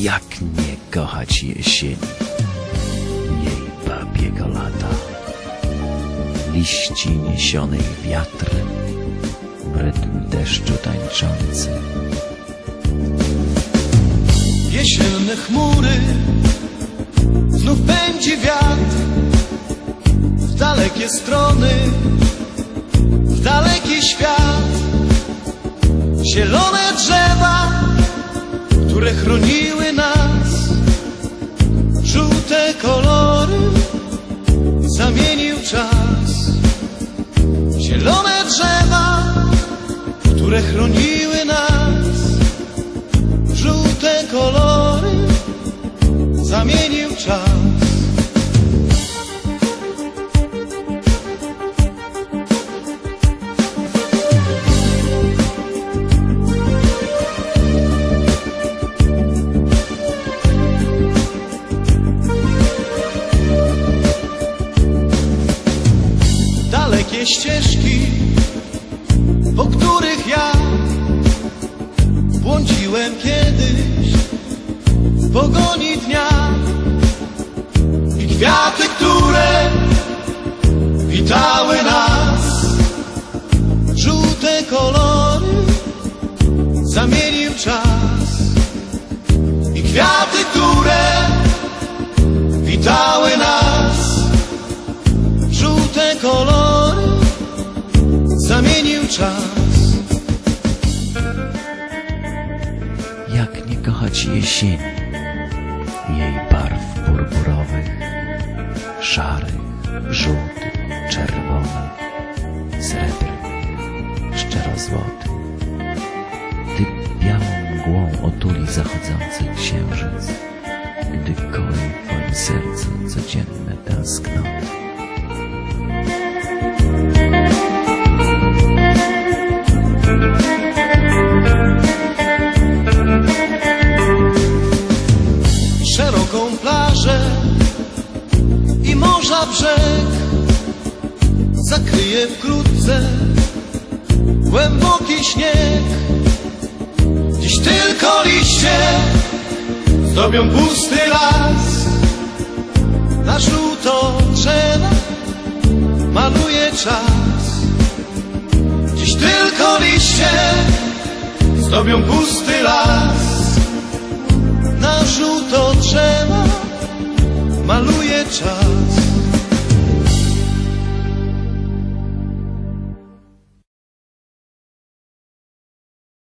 Jak nie kochać jesieni, jej babiego lata, liści niesionych wiatrem, w rytm deszczu tańczący. Jesienne chmury. Znów pędzi wiatr. W dalekie strony. W daleki świat. Zielone drzewa Które chroniły nas. Żółte kolory Zamienił czas. Zielone drzewa Które chroniły nas. Żółte kolory zamienił czas. Ścieżki, po których ja Błądziłem kiedyś w pogoni dnia i kwiaty, czas. Jak nie kochać jesieni, jej barw purpurowych, szarych, żółtych, czerwonych, srebrnych, szczerozłotych. Gdy białą mgłą otuli zachodzący księżyc, gdy koi w twoim sercu codzienne tęsknoty. Morza brzeg zakryje wkrótce głęboki śnieg. Dziś tylko liście zdobią pusty las, na żółto drzewa maluje czas. Dziś tylko liście zdobią pusty las na żółto drzewa.